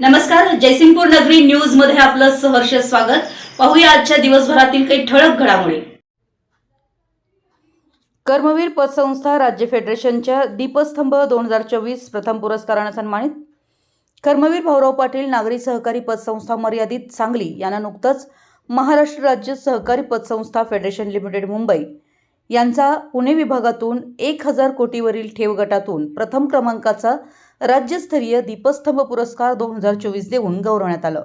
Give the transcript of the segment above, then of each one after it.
नमस्कार जयसिंगपूर नगरी न्यूजमध्ये आपलं सहर्ष स्वागत. पाहूया आजच्या दिवसभरातील काही ठळक घडामोडी. कर्मवीर पतसंस्था राज्य फेडरेशनच्या दीपस्तंभ दोन हजार चोवीस प्रथम पुरस्कारानं सन्मानित. कर्मवीर भाऊराव पाटील नागरी सहकारी पतसंस्था मर्यादित सांगली यांना नुकतंच महाराष्ट्र राज्य सहकारी पतसंस्था फेडरेशन लिमिटेड मुंबई यांचा पुणे विभागातून एक हजार कोटीवरील ठेव गटातून प्रथम क्रमांकाचा राज्यस्तरीय दीपस्तंभ पुरस्कार दोन हजार चोवीस देऊन गौरवण्यात आलं.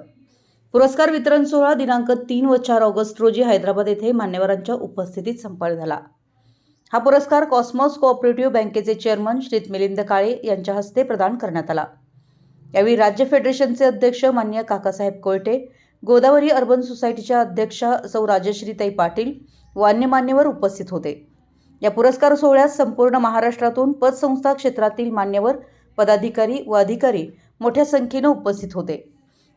पुरस्कार वितरण सोहळा दिनांक तीन व चार ऑगस्ट रोजी हैदराबाद येथे मान्यवरांच्या उपस्थितीत संपन्न झाला. हा पुरस्कार कॉस्मॉस कोऑपरेटिव्ह बँकेचे चेअरमन श्रीत मिलिंद काळे यांच्या हस्ते प्रदान करण्यात आला. यावेळी राज्य फेडरेशनचे अध्यक्ष मान्य काकासाहेब कोयटे गोदावरी अर्बन सोसायटीच्या अध्यक्षा सौ राजश्रीताई पाटील व अन्य मान्यवर उपस्थित होते. या पुरस्कार सोहळ्यात संपूर्ण महाराष्ट्रातून पतसंस्था क्षेत्रातील मान्यवर पदाधिकारी व अधिकारी मोठ्या संख्येनं उपस्थित होते.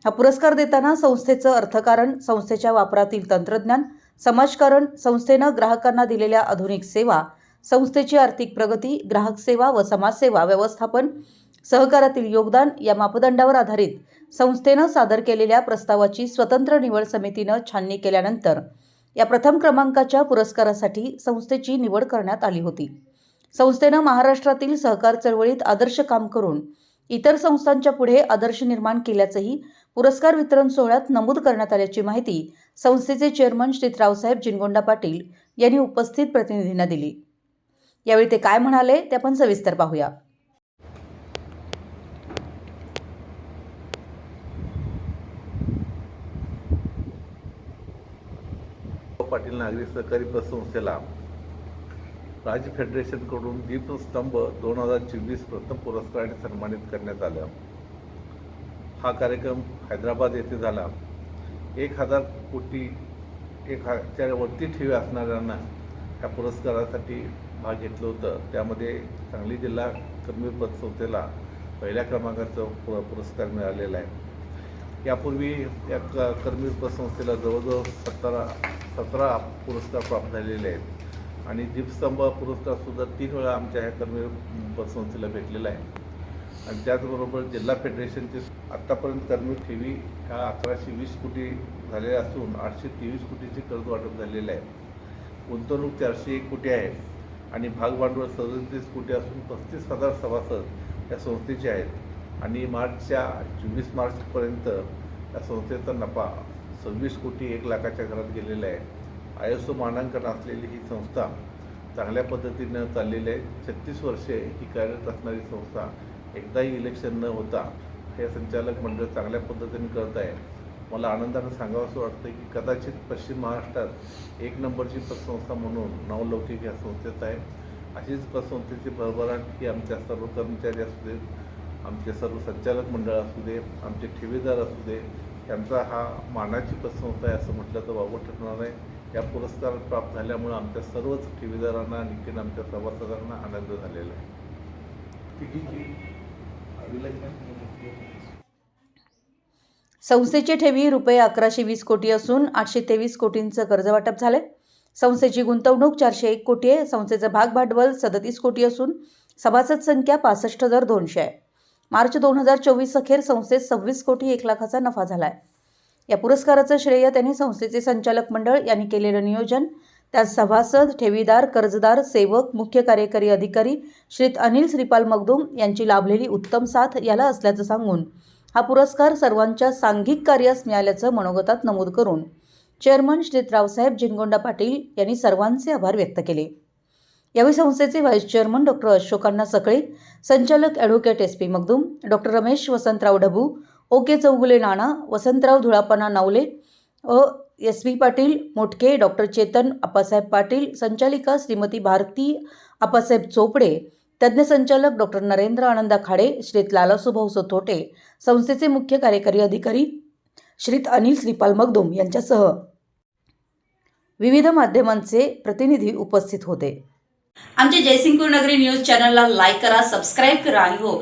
हा पुरस्कार देताना संस्थेचं अर्थकारण संस्थेच्या वापरातील तंत्रज्ञान समाजकारण संस्थेनं ग्राहकांना दिलेल्या आधुनिक सेवा संस्थेची आर्थिक प्रगती ग्राहक सेवा व समाजसेवा व्यवस्थापन सहकारातील योगदान या मापदंडावर आधारित संस्थेनं सादर केलेल्या प्रस्तावाची स्वतंत्र निवड समितीनं छाननी केल्यानंतर या प्रथम क्रमांकाच्या पुरस्कारासाठी संस्थेची निवड करण्यात आली होती. संस्थेनं महाराष्ट्रातील सहकार चळवळीत आदर्श काम करून इतर संस्थांच्या पुढे आदर्श निर्माण केल्याचंही पुरस्कार वितरण सोहळ्यात नमूद करण्यात आल्याची माहिती संस्थेचे चेअरमन श्री रावसाहेब जिनगोंडा पाटील यांनी उपस्थित प्रतिनिधींना दिली. यावेळी ते काय म्हणाले ते आपण सविस्तर पाहूया. पाटील नागरी सहकारी पतसंस्थेला राज्य फेडरेशनकडून दीपस्तंभ दोन हजार चोवीस प्रथम पुरस्काराने सन्मानित करण्यात आलं. हा कार्यक्रम हैदराबाद येथे झाला. एक हजार कोटी एक हजारच्या वरती ठेवी असणाऱ्यांना या पुरस्कारासाठी भाग घेतलं होतं. त्यामध्ये सांगली जिल्हा कर्मी पतसंस्थेला पहिल्या क्रमांकाचा पु पुरस्कार मिळालेला आहे. यापूर्वी या क कर्मी पतसंस्थेला जवळजवळ सतरा सतरा पुरस्कार प्राप्त झालेले आहेत. आणि दीपस्तंभ पुरस्कारसुद्धा तीन वेळा आमच्या ह्या कर्मी संस्थेला भेटलेला आहे. आणि त्याचबरोबर जिल्हा फेडरेशनचे आत्तापर्यंत कर्मी ठेवी ह्या अकराशे वीस कोटी झालेल्या असून आठशे तेवीस कोटीचे कर्ज वाटप झालेले आहे. गुंतवणूक चारशे एक कोटी आहे आणि भागभांडवल सदतीस कोटी असून पस्तीस हजार सभासद या संस्थेचे आहेत. आणि मार्चच्या चोवीस मार्चपर्यंत या संस्थेचा नफा सव्वीस कोटी एक लाखाच्या घरात गेलेला आहे. आय एस ओ मानांकन असलेली ही संस्था चांगल्या पद्धतीनं चाललेली आहे. छत्तीस वर्षे ही कार्यरत असणारी संस्था. एकदाही इलेक्शन न होता हे संचालक मंडळ चांगल्या पद्धतीने करत आहे. मला आनंदानं सांगावं असं वाटतं की कदाचित पश्चिम महाराष्ट्रात एक नंबरची पतसंस्था म्हणून नवलौकिक या संस्थेत आहे. अशीच पतसंस्थेची भरभराट ही आमच्या सर्व कर्मचारी असू देत आमचे सर्व संचालक मंडळ असू दे आमचे ठेवीदार असू दे यांचा हा मानाची पतसंस्था आहे असं म्हटलं तर वावं ठरणार आहे. या पुरस्कार प्राप्त झाल्यामुळं आमच्या सर्वच ठेवीदारांना आणखीन आमच्या सभासदांना आनंद झालेला आहे. संस्थेची ठेवी रुपये अकराशे वीस कोटी असून आठशे तेवीस कोटींचं कर्ज वाटप झालंय. संस्थेची गुंतवणूक चारशे एक कोटी आहे. संस्थेचं भाग भांडवल सदतीस कोटी असून सभासद संख्या पासष्ट हजार दोनशे आहे. मार्च दोन हजार चोवीस अखेर संस्थेत सव्वीस कोटी एक लाखाचा नफा झाला आहे या पुरस्काराचं श्रेय त्यांनी संस्थेचे संचालक मंडळ यांनी केलेलं नियोजन. त्यात सभासद ठेवीदार कर्जदार सेवक मुख्य कार्यकारी अधिकारी श्रीत अनिल श्रीपाल मगदुम यांची लाभलेली उत्तम साथ याला असल्याचं सांगून हा पुरस्कार सर्वांच्या सांघिक कार्यास मिळाल्याचं मनोगतात नमूद करून चेअरमन श्रीत रावसाहेब जिनगोंडा पाटील यांनी सर्वांचे आभार व्यक्त केले. यावेळी संस्थेचे व्हाईस चेअरमन डॉक्टर अशोकांना सकळे संचालक advocate S P Magdum doctor Ramesh Vasantrao Dhabu O K Chougule Nana Vasantrao धुळापना Navale अ. S. V. Patil Motke doctor Chetan Appasaheb Patil संचालिका श्रीमती भारती आप्पासाहेब चोपडे तज्ज्ञ संचालक डॉक्टर नरेंद्र आनंदा खाडे श्रीत लालासुभाऊ सोथोटे संस्थेचे मुख्य कार्यकारी अधिकारी श्रीत अनिल श्रीपाल मगदुम यांच्यासह विविध माध्यमांचे प्रतिनिधी उपस्थित होते. आमच्या जयसिंगपूर नगरी न्यूज चॅनलला लाईक करा सबस्क्राईब करा आणि हो